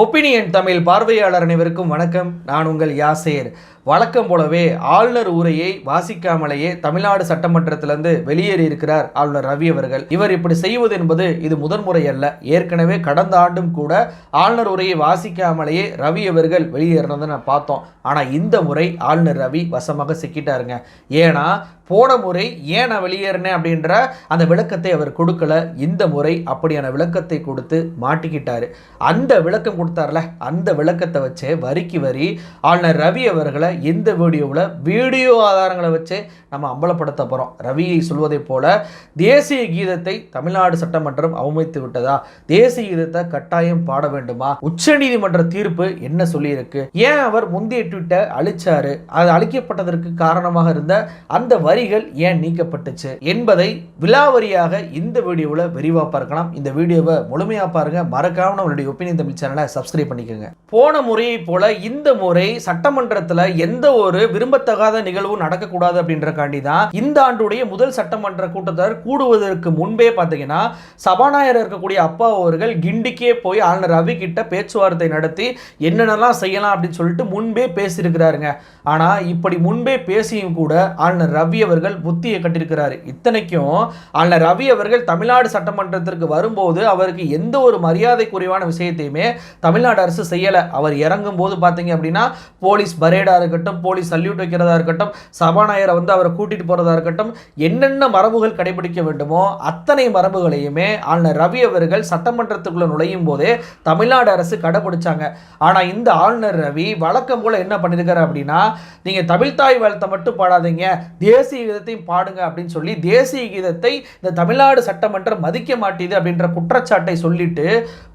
Opinion Tamil பார்வையாளர் அனைவருக்கும் வணக்கம். நான் உங்கள் யாசேர். வழக்கம் போலவே ஆளுநர் உரையை வாசிக்காமலேயே தமிழ்நாடு சட்டமன்றத்திலிருந்து வெளியேறி இருக்கிறார் ஆளுநர் ரவி அவர்கள். இவர் இப்படி செய்வது என்பது இது முதன்முறை அல்ல. ஏற்கனவே கடந்த ஆண்டும் கூட ஆளுநர் உரையை வாசிக்காமலேயே ரவி அவர்கள் வெளியேறினதை நான் பார்த்தோம். ஆனால் இந்த முறை ஆளுநர் ரவி வசமாக சிக்கிட்டாருங்க. ஏன்னா போன முறை ஏன் நான் வெளியேறினேன் அப்படின்ற அந்த விளக்கத்தை அவர் கொடுக்கல. இந்த முறை அப்படியான விளக்கத்தை கொடுத்து மாட்டிக்கிட்டாரு. அந்த விளக்கம் கொடுத்தார்ல அந்த விளக்கத்தை வச்சு வரிக்கு வரி ஆளுநர் ரவி அவர்களை இந்த வீடியோவில் வீடியோ ஆதாரங்களை வச்சு நம்ம அம்பலப்படுத்த போகிறோம் ரவியை சொல்வதைப் போல தேசிய கீதத்தை தமிழ்நாடு சட்டமன்றம் அவமதித்து விட்டதா? தேசிய கீதத்தை கட்டாயம் பாட வேண்டுமா? உச்சநீதிமன்ற தீர்ப்பு என்ன சொல்லியிருக்கு? ஏன் அவர் முந்தைய ட்வீட்டை அழிச்சாரு? அது அழிக்கப்பட்டதற்கு காரணமாக இருந்த அந்த வரி வரிகள் ஏன் நீக்கப்பட்டுச்சு என்பதை விலாவரியாக இந்த வீடியோவில் விரிவாக பார்க்கலாம். இந்த வீடியோவை முழுமையாக பாருங்க. மறக்காம நம்மளுடைய ஒப்பீனியன் தமிழ் சேனலை சப்ஸ்கிரைப் பண்ணிக்கோங்க. போன முறையை போல இந்த முறை சட்டமன்றத்தில் எந்த ஒரு விரும்பத்தகாத நிகழ்வும் நடக்கக்கூடாது அப்படின்றக்காண்டி தான் இந்த ஆண்டுடைய முதல் சட்டமன்ற கூட்டத்தொடர் கூடுவதற்கு முன்பே பார்த்தீங்கன்னா சபாநாயகர் இருக்கக்கூடிய அப்பா அவர்கள் கிண்டிக்கே போய் ஆளுநர் ரவி கிட்ட பேச்சுவார்த்தை நடத்தி என்னென்னலாம் செய்யலாம் அப்படின்னு சொல்லிட்டு முன்பே பேசியிருக்கிறாருங்க. ஆனால் இப்படி முன்பே பேசியும் கூட ஆளுநர் ரவி அவர்கள் புத்தியை கட்டியிருக்கிறாரு இத்தனைக்கும் அண்ணன் ரவி அவர்கள் தமிழ்நாடு சட்டமன்றத்திற்கு வரும்போது அவருக்கு எந்த ஒரு மரியாதை குறைவான விஷயத்தையுமே தமிழ்நாடு அரசு செய்யலை. அவர் இறங்கும் போது பார்த்தீங்க அப்படின்னா போலீஸ் பரேடா இருக்கட்டும் போலீஸ் சல்யூட் வைக்கிறதா இருக்கட்டும் சபாநாயகரை வந்து அவரை கூட்டிட்டு போறதா இருக்கட்டும் என்னென்ன மரபுகள் கடைபிடிக்க வேண்டுமோ அத்தனை மரபுகளையுமே ஆளுநர் ரவி அவர்கள் சட்டமன்றத்துக்குள்ள நுழையும் போதே தமிழ்நாடு அரசு கடைபிடிச்சாங்க. ஆனா இந்த ஆளுநர் ரவி வழக்கம் போல என்ன பண்ணியிருக்காரு அப்படின்னா நீங்க தமிழ்தாய் வாழ்த்தை மட்டும் பாடாதீங்க. தேசிய கீதத்தையும் பாடுங்க அப்படின்னு சொல்லி தேசிய கீதத்தை இந்த தமிழ்நாடு சட்டமன்றம் மதிக்க மாட்டேது அப்படின்ற குற்றச்சாட்டை சொல்லிட்டு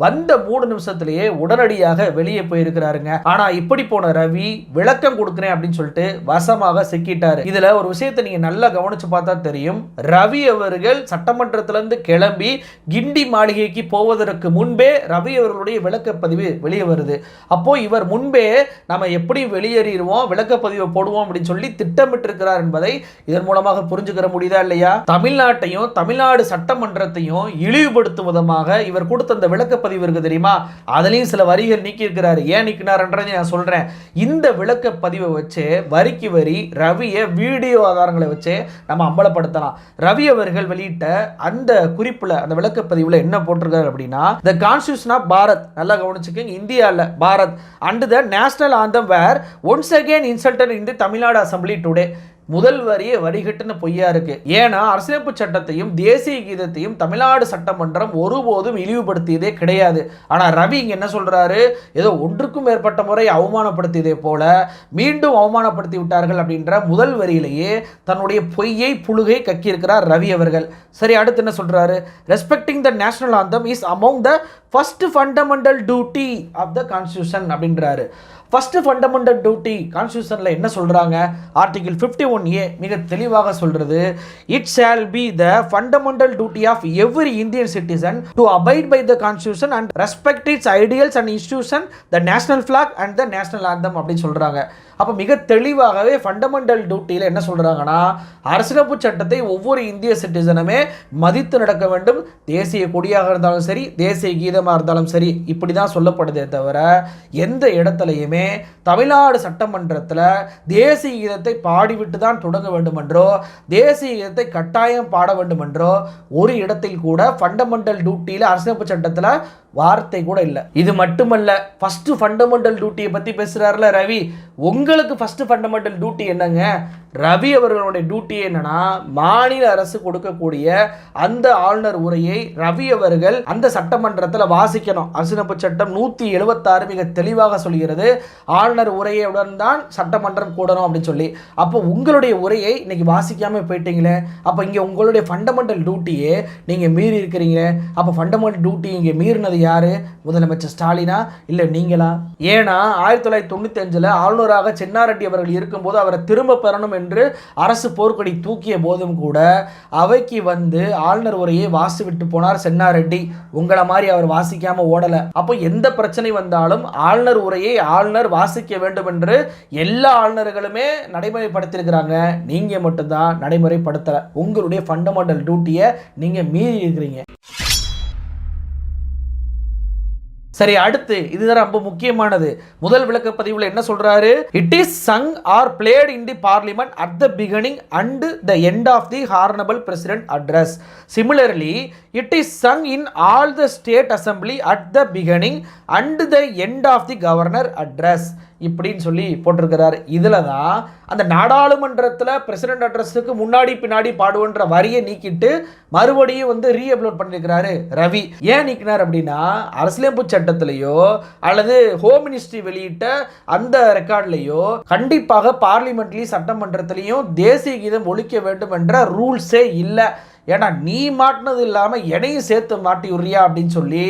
வந்த மூணு நிமிஷத்திலேயே உடனடியாக வெளியே போயிருக்கிறாருங்க. ஆனா இப்படி போன ரவி விளக்கம் கொடுக்குறேன் அப்படின்னு சொல்லிட்டு வசமாக சிக்கிட்டாரு. இதுல ஒரு விஷயத்தை நீங்க நல்லா கவனிச்சு பார்த்தா தெரியும். ரவி அவர்கள் சட்டமன்றத்திலிருந்து கிளம்பி கிண்டி மாளிகைக்கு போவதற்கு முன்பே ரவி அவர்களுடைய விளக்கப்பதிவு வெளியே வருது. அப்போ இவர் முன்பே நம்ம எப்படி வெளியேறிடுவோம் விளக்கப்பதிவை போடுவோம் அப்படின்னு சொல்லி திட்டமிட்டிருக்கிறார் என்பதை இதன் மூலமாக புரிஞ்சுக்கிற முடியுதா இல்லையா? தமிழ்நாட்டையும் தமிழ்நாடு சட்டமன்றத்தையும் இழிவுபடுத்தும் விதமாக இவர் கொடுத்த அந்த விளக்கப்பதிவு இருக்கு தெரியுமா? அதுலேயும் சில வரிகள் நீக்கியிருக்கிறாரு. ஏன் நீக்கினார்ன்றதை நான் சொல்றேன். இந்த விளக்கப்பதிவை வச்சு வரிக்கு வரி ரவியை வீடியோ ஆதாரங்களை வச்சு நம்ம அம்பலப்படுத்தலாம். ரவி அவர்கள் வெளியிட்ட அந்த குறிப்புல அந்த விளக்கப்பதிவில் என்ன போட்டிருக்காரு அப்படின்னா த கான்ஸ்டியூஷன் ஆஃப் பாரத் நல்லா கவனிச்சுக்கோங்க. இந்தியாவில் Bharat. And the national anthem were once again insulted in the Tamil Nadu assembly today முதல் வரியே வரிகட்டுன்னு பொய்யா இருக்கு. ஏன்னா அரசியலமைப்பு சட்டத்தையும் தேசிய கீதத்தையும் தமிழ்நாடு சட்டமன்றம் ஒருபோதும் இழிவுபடுத்தியதே கிடையாது. ஆனா ரவி இங்க என்ன சொல்றாரு? ஏதோ ஒன்றுக்கும் மேற்பட்ட முறை அவமானப்படுத்தியதே போல மீண்டும் அவமானப்படுத்தி விட்டார்கள் அப்படின்ற முதல் வரியிலேயே தன்னுடைய பொய்யை புழுகை கக்கியிருக்கிறார் ரவி அவர்கள். சரி அடுத்து என்ன சொல்றாரு? Respecting the national anthem is among the first fundamental duty of the constitution அப்படின்றாரு. ஃபஸ்ட்டு ஃபண்டமெண்டல் டியூட்டி கான்ஸ்டியூஷனில் என்ன சொல்கிறாங்க ஆர்டிகிள் ஃபிஃப்டி ஒன் ஏ மிக தெளிவாக சொல்கிறது it all be the fundamental duty of every Indian citizen to abide by the constitution and respect its ideals and institution the national flag and the national anthem அப்படின்னு சொல்கிறாங்க அப்போ மிக தெளிவாகவே fundamental டியூட்டியில் என்ன சொல்கிறாங்கன்னா அரசியலமைப்பு சட்டத்தை ஒவ்வொரு இந்திய சிட்டிசனுமே மதித்து நடக்க வேண்டும். தேசிய கொடியாக இருந்தாலும் சரி தேசிய கீதமாக இருந்தாலும் சரி இப்படி தான் சொல்லப்படுதே தவிர எந்த இடத்துலையுமே தமிழ்நாடு சட்டமன்றத்தில் தேசிய கீதத்தை பாடிவிட்டு தான் தொடங்க வேண்டுமென்றோ தேசிய கீதத்தை கட்டாயம் பாட வேண்டுமென்றோ ஒரு இடத்தில் கூட ஃபண்டமெண்டல் டியூட்டியில் அரசியலமைப்பு சட்டத்தில் வார்த்தை கூட இல்லை. இது மட்டுமல்ல ஃபஸ்ட்டு ஃபண்டமெண்டல் டியூட்டியை பற்றி பேசுகிறாருல ரவி. உங்களுக்கு ஃபஸ்ட்டு ஃபண்டமெண்டல் டியூட்டி என்னங்க? ரவி அவர்களுடைய டியூட்டி என்னன்னா மாநில அரசு கொடுக்கக்கூடிய அந்த ஆளுநர் உரையை ரவி அவர்கள் அந்த சட்டமன்றத்தில் வாசிக்கணும். அரசியலமைப்பு சட்டம் நூற்றி எழுபத்தாறு மிக தெளிவாக சொல்கிறது. ஆளுநர் உரையுடன் தான் சட்டமன்றம் கூடணும் அப்படின்னு சொல்லி. அப்போ உங்களுடைய உரையை இன்னைக்கு வாசிக்காமல் போயிட்டீங்களே? அப்போ இங்கே உங்களுடைய ஃபண்டமெண்டல் டியூட்டியே நீங்கள் மீறி இருக்கிறீங்களே? அப்போ ஃபண்டமெண்டல் டியூட்டி இங்கே மீறினது யாரு? முதலமைச்சர் ஸ்டாலினா? இல்லை நீங்களா? ஏன்னா ஆயிரத்தி தொள்ளாயிரத்தி தொண்ணூற்றி அஞ்சில் ஆளுநராக சென்னாரெட்டி அவர்கள் இருக்கும்போது அவரை திரும்ப பெறணும் என்று அரசு போர்க்கொடி தூக்கிய போதும் கூட அவைக்கு வந்து ஆளுநர் உரையை வாசி விட்டு போனார் சென்னாரெட்டி. உங்களை மாதிரி அவர் வாசிக்காமல் ஓடலை. அப்போ எந்த பிரச்சனை வந்தாலும் ஆளுநர் உரையை ஆளுநர் வாசிக்க வேண்டும் என்று எல்லா ஆளுநர்களுமே நடைமுறைப்படுத்தியிருக்கிறாங்க. நீங்கள் மட்டும்தான் நடைமுறைப்படுத்தலை. உங்களுடைய ஃபண்டமெண்டல் டியூட்டியை நீங்கள் மீறி இருக்கிறீங்க. சரி அடுத்து இதுதான் ரொம்ப முக்கியமானது. முதல் விளக்க பதிவுல என்ன சொல்றாரு? It is sung or played in the parliament at the beginning and the end of the honourable president address similarly it is sung in all the state assembly at the beginning and the end of the governor address இப்படின்னு சொல்லி போட்டிருக்கிறார். இதில் தான் அந்த நாடாளுமன்றத்தில் president அட்ரஸுக்கு முன்னாடி பின்னாடி பாடுவன்ற வரியை நீக்கிட்டு மறுபடியும் வந்து ரீஅப்லோட் பண்ணியிருக்கிறாரு ரவி. ஏன் நீக்கினார் அப்படின்னா அரசியலமைப்பு சட்டத்திலேயோ அல்லது ஹோம் மினிஸ்ட்ரி வெளியிட்ட அந்த ரெக்கார்ட்லேயோ கண்டிப்பாக பார்லிமெண்ட்லேயும் சட்டமன்றத்திலையும் தேசிய கீதம் ஒழிக்க வேண்டும் என்ற ரூல்ஸே இல்லை. ஏன்னா நீ மாட்டினது இல்லாமல் என்னையும் சேர்த்து மாட்டி விடுறியா அப்படின்னு சொல்லி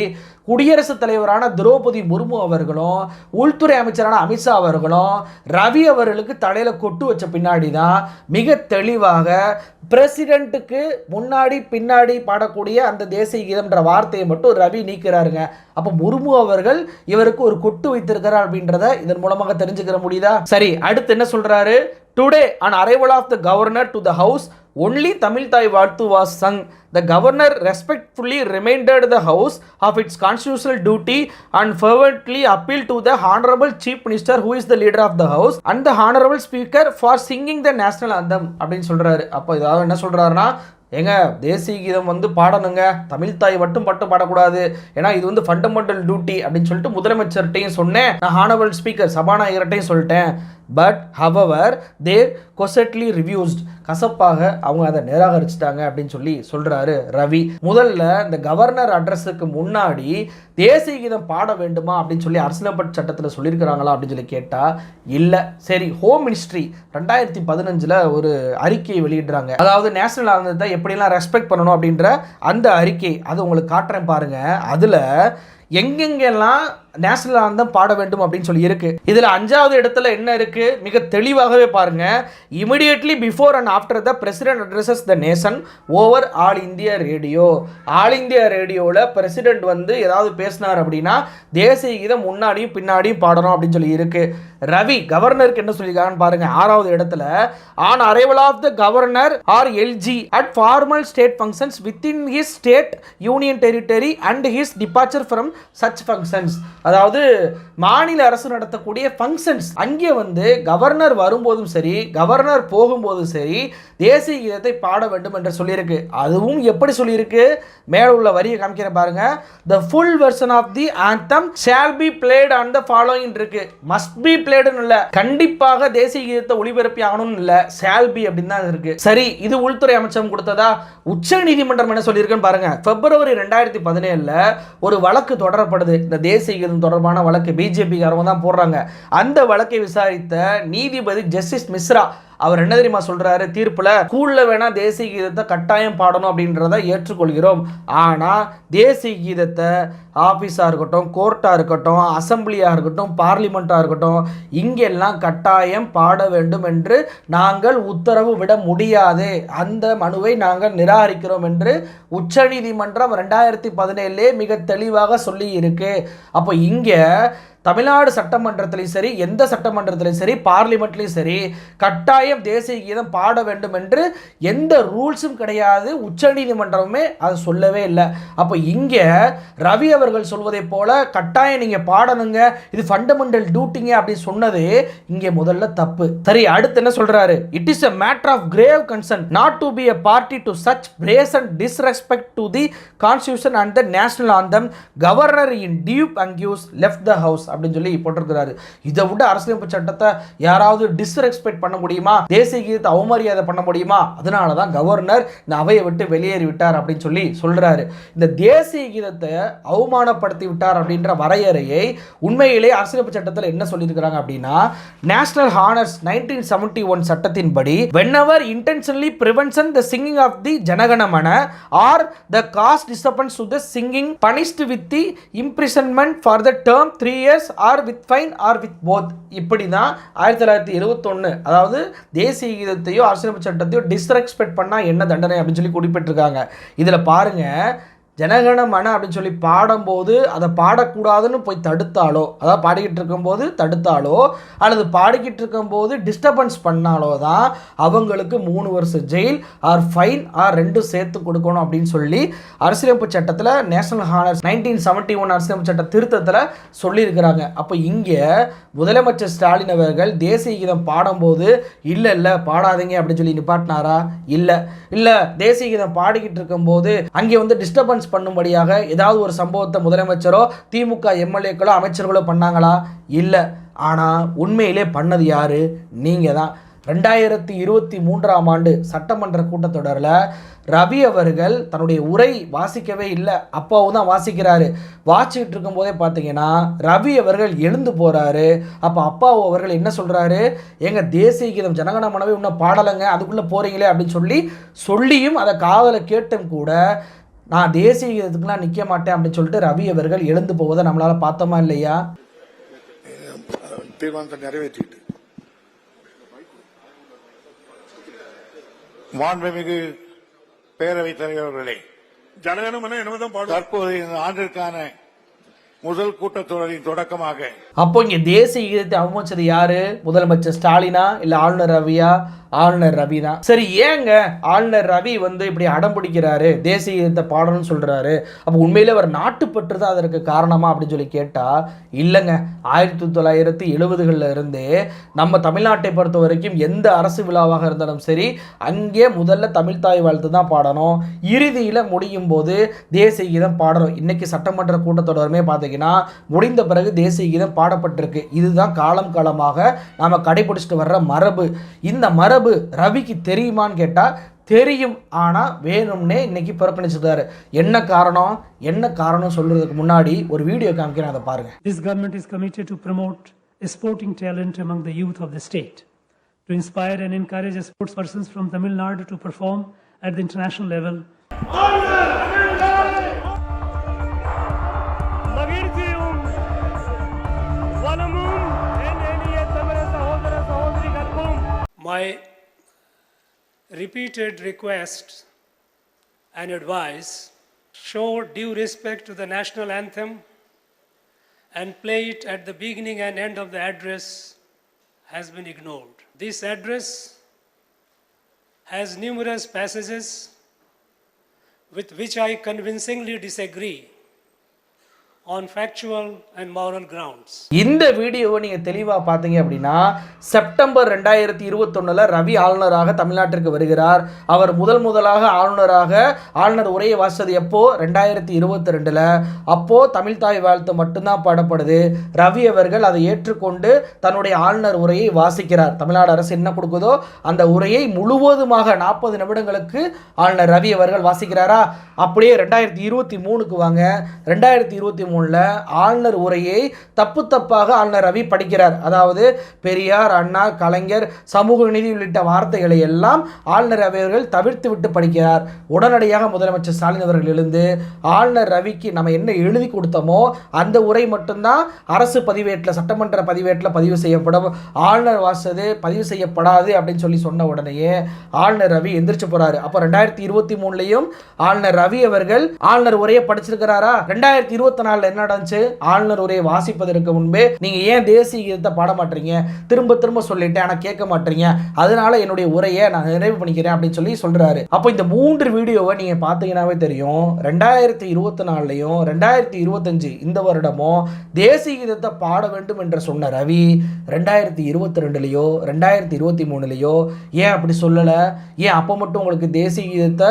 குடியரசுத் தலைவரான திரௌபதி முர்மு அவர்களும் உள்துறை அமைச்சரான அமித்ஷா அவர்களும் ரவி அவர்களுக்கு தலையில் கொட்டு வச்ச பின்னாடி தான் மிக தெளிவாக பிரசிடெண்ட்டுக்கு முன்னாடி பின்னாடி பாடக்கூடிய அந்த தேசிய கீதம்ன்ற வார்த்தையை மட்டும் ரவி நீக்கிறாருங்க. அப்போ முர்மு அவர்கள் இவருக்கு ஒரு கொட்டு வைத்திருக்கிறார் அப்படின்றத இதன் மூலமாக தெரிஞ்சுக்கிற முடியுதா? சரி அடுத்து என்ன சொல்கிறாரு today on arrival of the governor to the house only Tamil Thai Vazhthu was sung the governor respectfully reminded the house of its constitutional duty and fervently appeal to the honourable chief minister who is the leader of the house and the honourable speaker for singing the national anthem அப்படின்னு சொல்கிறாரு அப்போ இதாவது என்ன சொல்கிறாருன்னா ஏங்க தேசிய கீதம் வந்து பாடணுங்க. தமிழ் தாய் மட்டும் பட்டு பாடக்கூடாது. ஏன்னா இது வந்து ஃபண்டமெண்டல் டியூட்டி அப்படின்னு சொல்லிட்டு முதலமைச்சர்கிட்டையும் சொன்னேன். நான் ஹானபிள் ஸ்பீக்கர் சபாநாயகர்கிட்டையும் சொல்லிட்டேன். பட் ஹவவர் தே கொசட்லி ரிவ்யூஸ்ட் கசப்பாக அவங்க அதை நிராகரிச்சிட்டாங்க அப்படின்னு சொல்லி சொல்கிறாரு ரவி. முதல்ல இந்த கவர்னர் அட்ரஸுக்கு முன்னாடி தேசிய கீதம் பாட வேண்டுமா அப்படின்னு சொல்லி அரசியலமைப்பு சட்டத்தில் சொல்லியிருக்கிறாங்களா அப்படின்னு சொல்லி கேட்டால் இல்லை. சரி ஹோம் மினிஸ்ட்ரி ரெண்டாயிரத்தி பதினஞ்சில் ஒரு அறிக்கையை வெளியிடுறாங்க. அதாவது நேஷனல் ஆனந்தத்தை எப்படிலாம் ரெஸ்பெக்ட் பண்ணணும் அப்படின்ற அந்த அறிக்கை. அது உங்களுக்கு காட்டுறேன் பாருங்க. அதில் எங்கெங்கெல்லாம் நேஷனல் ஆனந்தம் பாட வேண்டும் அப்படின்னு சொல்லி இருக்கு. இதில் அஞ்சாவது இடத்துல என்ன இருக்கு? மிக தெளிவாகவே பாருங்க. Immediately before and after the president addresses the nation over all India radio all India ரேடியோவில் பிரசிடென்ட் வந்து ஏதாவது பேசினார் அப்படின்னா தேசிய கீதம் முன்னாடியும் பின்னாடியும் பாடணும் அப்படின்னு சொல்லி இருக்கு. ரவி கவர்னருக்கு என்ன சொல்லியிருக்காங்கன்னு பாருங்க. ஆறாவது இடத்துல on arrival of the governor or LG at formal state functions within his state union territory and his departure from such functions அதாவது மாநில அரசு நடத்தக்கூடிய ஃபங்க்ஷன்ஸ் அங்கே வந்து கவர்னர் வரும்போதும் சரி கவர்னர் போகும்போதும் சரி தேசிய கீதத்தை பாட வேண்டும் என்று சொல்லியிருக்கு. அதுவும் எப்படி சொல்லியிருக்கு? மேலே உள்ள வரியை காமிக்கிற பாருங்க. The full version of the anthem shall be played on the following இருக்கு. மஸ்ட் பி பிளேடுன்னு இல்லை. கண்டிப்பாக தேசிய கீதத்தை ஒளிபரப்பி ஆகணும்னு இல்லை. சேல்பி அப்படின்னு தான் இருக்கு. சரி இது உள்துறை அமைச்சகம் கொடுத்ததா? உச்ச நீதிமன்றம் என்ன சொல்லியிருக்குன்னு பாருங்க. பிப்ரவரி ரெண்டாயிரத்தி பதினேழுல ஒரு வழக்கு தொடரப்படுது. இந்த தேசிய கீதம் தொடர்பான வழக்கு. பிஜேபிக்காரவங்க தான் போடுறாங்க. அந்த வழக்கை விசாரித்த நீதிபதி ஜஸ்டிஸ் மிஸ்ரா அவர் என்ன தெரியுமா சொல்றாரு? தீர்ப்புல ஸ்கூல்ல வேணா தேசிய கீதத்தை கட்டாயம் பாடணும் அப்படின்றத ஏற்றுக்கொள்கிறோம். ஆனா தேசிய கீதத்தை ஆஃபீஸாக இருக்கட்டும் கோர்ட்டாக இருக்கட்டும் அசம்பிளியாக இருக்கட்டும் பார்லிமெண்ட்டாக இருக்கட்டும் இங்கெல்லாம் கட்டாயம் பாட வேண்டும் என்று நாங்கள் உத்தரவு விட முடியாது. அந்த மனுவை நாங்கள் நிராகரிக்கிறோம் என்று உச்சநீதிமன்றம் ரெண்டாயிரத்தி பதினேழுலே மிக தெளிவாக சொல்லி இருக்கு அப்போ இங்கே தமிழ்நாடு சட்டமன்றத்திலையும் சரி எந்த சட்டமன்றத்திலையும் சரி பார்லிமெண்ட்லையும் சரி கட்டாய கட்டாயம் தேசிய கீதம் பாட வேண்டும் என்று எந்த ரூல்ஸும் கிடையாது. உச்சநீதிமன்றமே அதை சொல்லவே இல்லை. அப்போ இங்கே ரவி அவர்கள் சொல்வதை போல கட்டாயம் நீங்கள் பாடணுங்க. இது ஃபண்டமெண்டல் டியூட்டிங்க அப்படின்னு சொன்னது இங்கே முதல்ல தப்பு. சரி அடுத்து என்ன சொல்றாரு? It is a matter of grave concern not to be a party to such brace and disrespect to the constitution and the national anthem governor in deep anguish left the house அப்படின்னு சொல்லி போட்டிருக்கிறாரு. இதை விட அரசியலமைப்பு சட்டத்தை யாராவது disrespect பண்ண முடியுமா? தேசிய கீதத்தை அவமரியாதை பண்ண முடியுமா? அதனால தான் கவர்னர் இந்த அவையை விட்டு வெளியேறி விட்டார் அப்படின்னு சொல்லி சொல்றாரு. இந்த தேசிய கீதத்தை அவமானப்படுத்தி விட்டார் அப்படின்ற வரையறையை உண்மையிலே அரசியலமைப்பு சட்டத்தில் என்ன சொல்லியிருக்கிறாங்க அப்படின்னா national honours nineteen seventy one சட்டத்தின்படி whenever intentionally prevention the singing of the Jana Gana Mana or the caused disturbance to the singing punished with the imprisonment for the term three years or with fine or with both இப்படி தான் ஆயிரத்தி தொள்ளாயிரத்தி இருபத்தொன்று அதாவது தேசிய கீதத்தையோ அரசியலமைப்பு சட்டத்தையோ disrespect பண்ணால் என்ன தண்டனை அப்படின்னு சொல்லி குறிப்பிட்டிருக்காங்க. இதில் பாருங்கள் ஜனகண மன அப்படின்னு சொல்லி பாடும்போது அதை பாடக்கூடாதுன்னு போய் தடுத்தாலோ அதாவது பாடிக்கிட்டு இருக்கும்போது தடுத்தாலோ அல்லது பாடிக்கிட்டு இருக்கும்போது டிஸ்டர்பன்ஸ் பண்ணாலோ தான் அவங்களுக்கு மூணு வருஷம் ஜெயில் ஆர் ஃபைன் ஆர் ரெண்டும் சேர்த்து கொடுக்கணும் அப்படின்னு சொல்லி அரசியலமைப்பு சட்டத்தில் national honours nineteen seventy one அரசியலமைப்பு சட்ட திருத்தத்தில் சொல்லியிருக்கிறாங்க. அப்போ இங்கே முதலமைச்சர் ஸ்டாலின் அவர்கள் தேசிய கீதம் பாடும்போது இல்லை இல்லை பாடாதீங்க அப்படின்னு சொல்லி நிப்பாட்டினாரா? இல்லை. இல்லை தேசிய கீதம் பாடிக்கிட்டு இருக்கும்போது அங்கே வந்து டிஸ்டர்பன்ஸ் பண்ணும்படியாக ஏதாவது ஒரு சம்பவத்தை முதலமைச்சரோ திமுக எம்எல்ஏக்களோ அமைச்சர்களோ பண்ணாங்களா? இல்லை. ஆனால் உண்மையிலே பண்ணது யார்? நீங்கள் தான் ரெண்டாயிரத்தி இருபத்தி மூன்றாம் ஆண்டு சட்டமன்ற கூட்டத்தொடரில் ரவி அவர்கள் தன்னுடைய உரை வாசிக்கவே இல்லை. அப்பாவும் தான் வாசிக்கிறாரு. வாசிக்கிட்டு இருக்கும்போதே பார்த்தீங்கன்னா ரவி அவர்கள் எழுந்து போகிறாரு அப்போ அப்பாவு அவர்கள் என்ன சொல்கிறாரு எங்கள் தேசிய கீதம் ஜனகணமனவே இன்னும் பாடலைங்க அதுக்குள்ளே போகிறீங்களே அப்படின்னு சொல்லி சொல்லியும் அதை காதலை கேட்டும் கூட நான் தேசிய கீதத்துக்குலாம் நிற்க மாட்டேன் அப்படின்னு சொல்லிட்டு ரவி அவர்கள் எழுந்து போவதை நம்மளால் பார்த்தோமா இல்லையா? தீர்மானத்தை நிறைவேற்றிட்டு. மாண்புமிகு பேரவைத் தலைவர் அவர்களே ஜனகணமன என்னதான் பாடுவோம் தற்போது இந்த ஆண்டிற்கான முதல் கூட்டத்தொடரின் தொடக்கமாக. அப்போ இங்கே தேசிய கீதத்தை அவமதிச்சது யாரு? முதலமைச்சர் ஸ்டாலினா இல்லை ஆளுநர் ரவியா? ஆளுநர் ரவி தான் சரி ஏங்க ஆளுநர் ரவி வந்து இப்படி அடம் பிடிக்கிறாரு தேசிய கீதத்தை பாடணும்னு சொல்றாரு. அப்போ உண்மையிலே அவர் நாட்டுப்பற்று தான் அதற்கு காரணமா அப்படின்னு சொல்லி கேட்டா இல்லைங்க. ஆயிரத்தி தொள்ளாயிரத்தி எழுபதுகளில் இருந்து நம்ம தமிழ்நாட்டை பொறுத்த வரைக்கும் எந்த அரசு விழாவாக இருந்தாலும் சரி அங்கே முதல்ல தமிழ் தாய் வாழ்த்து தான் பாடணும். இறுதியில் முடியும் போது தேசிய கீதம் பாடணும். இன்னைக்கு சட்டமன்ற கூட்டத்தொடருமே பார்த்தீங்கன்னா முடிந்த பிறகு தேசிய கீதம் பாடப்பட்டிருக்கு இதுதான் காலம் காலமாக நாம் கடைபிடிச்சிட்டு வர்ற மரபு இந்த மரபு ரவிக்கு தெரியுமான்னு கேட்டால் தெரியும் ஆனால் வேணும்னே இன்னைக்கு புறக்கணிச்சிருக்காரு என்ன காரணம் என்ன காரணம் சொல்றதுக்கு முன்னாடி ஒரு வீடியோ காமிக்கிறேன் அதை பாருங்க This government is committed to promote sporting talent among the youth of the state, to inspire and encourage sports persons from Tamil Nadu to perform at the international level. My repeated request and advice show due respect to the national anthem and play it at the beginning and end of the address has been ignored. This address has numerous passages with which I convincingly disagree on factual and moral grounds இந்த வீடியோவை நீங்கள் தெளிவாக பார்த்தீங்க அப்படின்னா September ரெண்டாயிரத்தி இருபத்தொன்னில் ரவி ஆளுநராக தமிழ்நாட்டிற்கு வருகிறார். அவர் முதல் முதலாக ஆளுநராக ஆளுநர் உரையை வாசித்தது எப்போ? ரெண்டாயிரத்தி இருபத்தி ரெண்டில். அப்போது தமிழ் தாய் வாழ்த்து மட்டும்தான் பாடப்படுது. ரவி அவர்கள் அதை ஏற்றுக்கொண்டு தன்னுடைய ஆளுநர் உரையை வாசிக்கிறார். தமிழ்நாடு அரசு என்ன கொடுக்குதோ அந்த உரையை முழுவதுமாக நாற்பது நிமிடங்களுக்கு ஆளுநர் ரவி அவர்கள் வாசிக்கிறாரா? அப்படியே ரெண்டாயிரத்தி இருபத்தி மூணுக்கு வாங்க. ரெண்டாயிரத்தி இருபத்தி மூணு உள்ள ஆளுநர் உரையை தப்பு தப்பாக ஆளுநர் ரவி படிக்கிறார். அதாவது பெரியார் அண்ணா கலைஞர் சமூக நீதி உள்ளிட்ட வார்த்தைகளை எல்லாம் ஆளுநர் ரவி அவர்கள் தவிர்த்து விட்டு படிக்கிறார். உடனடியாக முதலமைச்சர் ஸ்டாலின் அவர்கள் எழுந்து ஆளுநர் ரவிக்கு நம்ம என்ன எழுதி கொடுத்தோமோ அந்த உரை மட்டும்தான் அரசு பதிவேட்டில் சட்டமன்ற பதிவேட்டில் பதிவு செய்யப்படும். ஆளுநர் வாசது பதிவு செய்யப்படாது அப்படின்னு சொல்லி சொன்ன உடனேயே ஆளுநர் ரவி எந்திரிச்சு போறாரு. அப்போ ரெண்டாயிரத்தி இருபத்தி மூணுலையும் ஆளுநர் ரவி அவர்கள் ஆளுநர் உரையை படிச்சிருக்கிறாரா? ரெண்டாயிரத்தி இருபத்தி நாலுல என்ன நடந்துச்சு ஆளுநர் உரையை வாசிப்பதற்கு முன்பே நீங்க ஏன் தேசிய கீதத்தை பாட மாட்டீங்க? திரும்ப திரும்ப சொல்லிட்டேன் ஆனா கேட்க மாட்டீங்க. அதனால என்னுடைய உரையை நான் நிறைவு பண்ணிக்கிறேன் அப்படின்னு சொல்லி சொல்றாரு. அப்போ இந்த மூன்று வீடியோவை நீங்க பார்த்தீங்கன்னாவே தெரியும். ரெண்டாயிரத்தி இருபத்தி நாலுலையும் ரெண்டாயிரத்தி இருபத்தஞ்சு இந்த வருடமும் தேசிய கீதத்தை பாட வேண்டும் என்று சொன்ன ரவி ரெண்டாயிரத்தி இருபத்தி ரெண்டுலையோ ரெண்டாயிரத்தி இருபத்தி மூணுலையோ ஏன் அப்படி சொல்லலை? ஏன் அப்போ மட்டும் உங்களுக்கு தேசிய கீதத்தை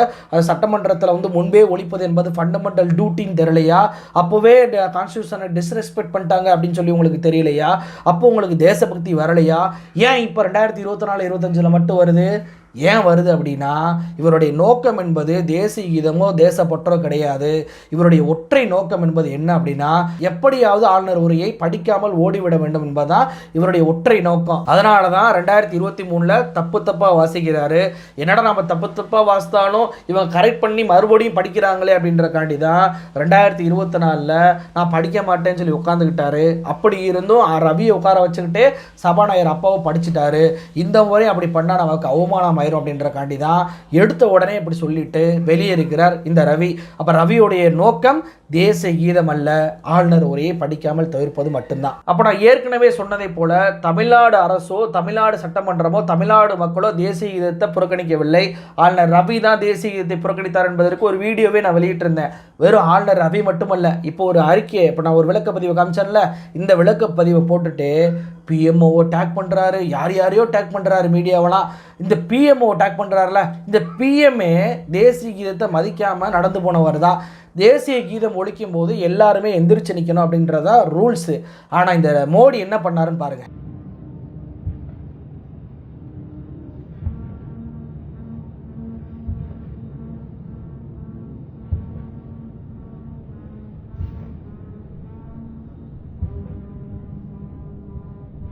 சட்டமன்றத்தில் வந்து முன்பே ஒழிப்பது என்பது ஃபண்டமெண்டல் டியூட்டின்னு தெரியலையா? அப்போவே கான்ஸ்டியூஷனை டிஸ்ரெஸ்பெக்ட் uh, பண்ணிட்டாங்க அப்படின்னு சொல்லி உங்களுக்கு தெரியலையா? அப்போ உங்களுக்கு தேசபக்தி வரலையா? ஏன் இப்போ ரெண்டாயிரத்தி இருபத்தி நாலு இருபத்தஞ்சில் மட்டும் வருது? ஏன் வருது அப்படின்னா இவருடைய நோக்கம் என்பது தேசிய கீதமோ தேசப்பற்றோ கிடையாது. இவருடைய ஒற்றை நோக்கம் என்பது என்ன அப்படின்னா எப்படியாவது ஆளுநர் உரையை படிக்காமல் ஓடிவிட வேண்டும் என்பதுதான் இவருடைய ஒற்றை நோக்கம். அதனால தான் ரெண்டாயிரத்தி இருபத்தி மூணில் தப்பு தப்பாக வாசிக்கிறாரு. என்னடா நம்ம தப்பு தப்பாக வாசித்தாலும் இவங்க கரெக்ட் பண்ணி மறுபடியும் படிக்கிறாங்களே அப்படின்றக்காண்டி தான் ரெண்டாயிரத்தி இருபத்தி நாலில் நான் படிக்க மாட்டேன்னு சொல்லி உட்காந்துக்கிட்டாரு அப்படி இருந்தும் ரவியை உட்கார வச்சுக்கிட்டே சபாநாயகர் அப்பாவை படிச்சுட்டாரு. இந்த முறை அப்படி பண்ணால் நமக்கு அவமானம் காரணம் ஆயிரும் அப்படின்றக்காண்டி தான் எடுத்த உடனே இப்படி சொல்லிட்டு வெளியே இருக்கிறார் இந்த ரவி. அப்போ ரவியுடைய நோக்கம் தேசிய கீதம் அல்ல ஆளுநர் உரையை படிக்காமல் தவிர்ப்பது மட்டும்தான். அப்போ நான் ஏற்கனவே சொன்னதை போல தமிழ்நாடு அரசோ தமிழ்நாடு சட்டமன்றமோ தமிழ்நாடு மக்களோ தேசிய கீதத்தை புறக்கணிக்கவில்லை. ஆளுநர் ரவி தான் தேசிய கீதத்தை புறக்கணித்தார் என்பதற்கு ஒரு வீடியோவே நான் வெளியிட்டிருந்தேன். வெறும் ஆளுநர் ரவி மட்டுமல்ல இப்போ ஒரு அறிக்கையை இப்போ நான் ஒரு விளக்கப்பதிவு காமிச்சேன்ல இந்த விளக்கப்பதிவை போட்டுட்டு பிஎம்ஓ டேக் பண்ணுறாரு யார் யாரையோ டேக் பண்ணுறாரு மீடியாவெல்லாம். இந்த பிஎம்ஓ டேக் பண்ணுறாருல இந்த பிஎம்ஏ தேசிய கீதத்தை மதிக்காமல் நடந்து போனவர் தான் தேசிய கீதம் ஒழிக்கும் போது எல்லாருமே எந்திரிச்சு நிற்கணும் அப்படின்றதா ரூல்ஸு ஆனால் இந்த மோடி என்ன பண்ணாருன்னு பாருங்கள்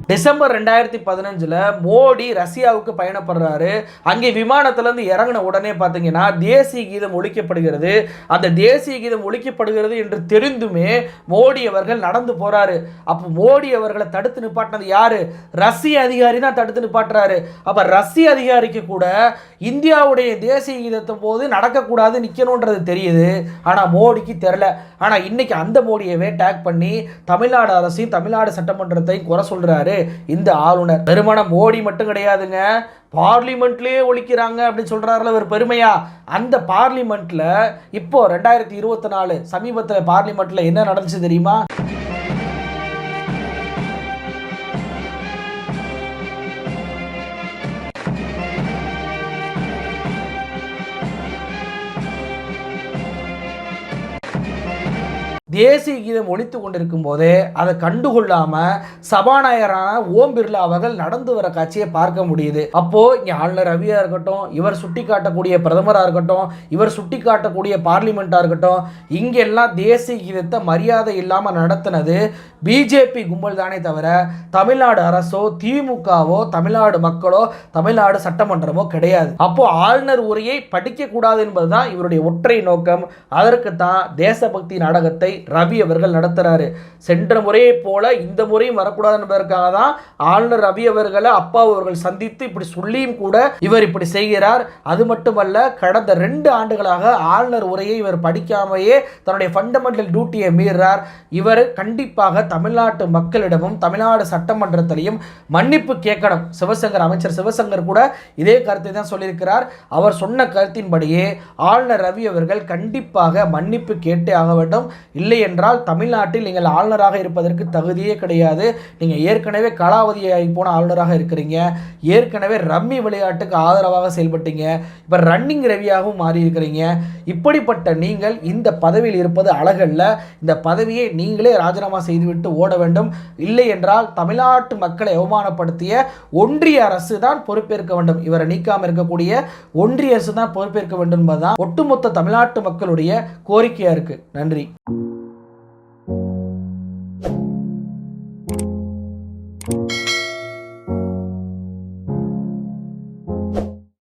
டிசம்பர் ரெண்டாயிரத்தி பதினஞ்சில் மோடி ரஷ்யாவுக்கு பயணப்படுறாரு. அங்கே விமானத்திலேருந்து இறங்கின உடனே பார்த்தீங்கன்னா தேசிய கீதம் ஒழிக்கப்படுகிறது. அந்த தேசிய கீதம் ஒழிக்கப்படுகிறது என்று தெரிந்துமே மோடி அவர்கள் நடந்து போகிறாரு அப்போ மோடி அவர்களை தடுத்து நிப்பாட்டினது யார்? ரஷ்ய அதிகாரி தான் தடுத்து நிப்பாட்டுறாரு. அப்போ ரஷ்ய அதிகாரிக்கு கூட இந்தியாவுடைய தேசிய கீதத்தை போது நடக்கக்கூடாது நிற்கணுன்றது தெரியுது. ஆனால் மோடிக்கு தெரில ஆனால் இன்றைக்கி அந்த மோடியவே டேக் பண்ணி தமிழ்நாடு அரசையும் தமிழ்நாடு சட்டமன்றத்தையும் குறை சொல்கிறாரு சொல்கிறாரு இந்த ஆளுநர். பெருமான மோடி மட்டும் கிடையாதுங்க. பார்லிமெண்ட்லேயே ஒழிக்கிறாங்க அப்படின்னு சொல்றாருல ஒரு பெருமையா? அந்த பார்லிமெண்ட்டில் இப்போ ரெண்டாயிரத்தி இருபத்தி நாலு சமீபத்தில் பார்லிமெண்ட்டில் என்ன நடந்துச்சு தெரியுமா? தேசிய கீதம் ஒழித்து கொண்டிருக்கும் போதே அதை கண்டுகொள்ளாமல் சபாநாயகரான ஓம் பிர்லா அவர்கள் நடந்து வர காட்சியை பார்க்க முடியுது. அப்போ இங்கே ஆளுநர் ரவியா இருக்கட்டும் இவர் சுட்டி காட்டக்கூடிய பிரதமராக இருக்கட்டும் இவர் சுட்டி காட்டக்கூடிய பார்லிமெண்ட்டாக இருக்கட்டும் இங்கெல்லாம் தேசிய கீதத்தை மரியாதை இல்லாமல் நடத்தினது பிஜேபி கும்பல் தானே தவிர தமிழ்நாடு அரசோ திமுகவோ தமிழ்நாடு மக்களோ தமிழ்நாடு சட்டமன்றமோ கிடையாது. அப்போ ஆளுநர் உரையை படிக்க கூடாது என்பதுதான் இவருடைய ஒற்றை நோக்கம். அதற்கு தான் தேசபக்தி நாடகத்தை ரவி அவர்கள் நடத்துறாரு. சென்ற முறையை போல இந்த முறையும் வரக்கூடாது என்பதற்காக தான் ஆளுநர் ரவி அவர்களை அப்பா அவர்கள் சந்தித்து இப்படி சொல்லியும் கூட இவர் இப்படி செய்கிறார். அது மட்டுமல்ல கடந்த ரெண்டு ஆண்டுகளாக ஆளுநர் உரையை இவர் படிக்காமையே தன்னுடைய ஃபண்டமெண்டல் டியூட்டியை மீறார் இவர் கண்டிப்பாக தமிழ்நாட்டு மக்களிடமும் தமிழ்நாடு சட்டமன்றத்திலையும் மன்னிப்பு கேட்கணும். சிவசங்கர் அமைச்சர் சிவசங்கர் கூட இதே கருத்தை தான் சொல்லியிருக்கிறார். அவர் சொன்ன கருத்தின்படியே ஆளுநர் ரவி அவர்கள் கண்டிப்பாக மன்னிப்பு கேட்டே ஆக வேண்டும். இல்லை இல்லை என்றால் தமிழ்நாட்டில் நீங்கள் ஆளுநராக இருப்பதற்கு தகுதியே கிடையாது. நீங்கள் ஏற்கனவே கலாவதியாகி போன ஆளுநராக இருக்கிறீங்க. ஏற்கனவே ரம்மி விளையாட்டுக்கு ஆதரவாக செயல்பட்டீங்க. இப்போ ரன்னிங் ரவியாகவும் மாறி இருக்கிறீங்க இப்படிப்பட்ட நீங்கள் இந்த பதவியில் இருப்பது அழகல்ல. இந்த பதவியை நீங்களே ராஜினாமா செய்துவிட்டு ஓட வேண்டும். இல்லை என்றால் தமிழ்நாட்டு மக்களை அவமானப்படுத்திய ஒன்றிய அரசு தான் பொறுப்பேற்க வேண்டும். இவரை நீக்காமல் இருக்கக்கூடிய ஒன்றிய அரசு தான் பொறுப்பேற்க வேண்டும் என்பதுதான் ஒட்டுமொத்த தமிழ்நாட்டு மக்களுடைய கோரிக்கையாக இருக்கு. நன்றி.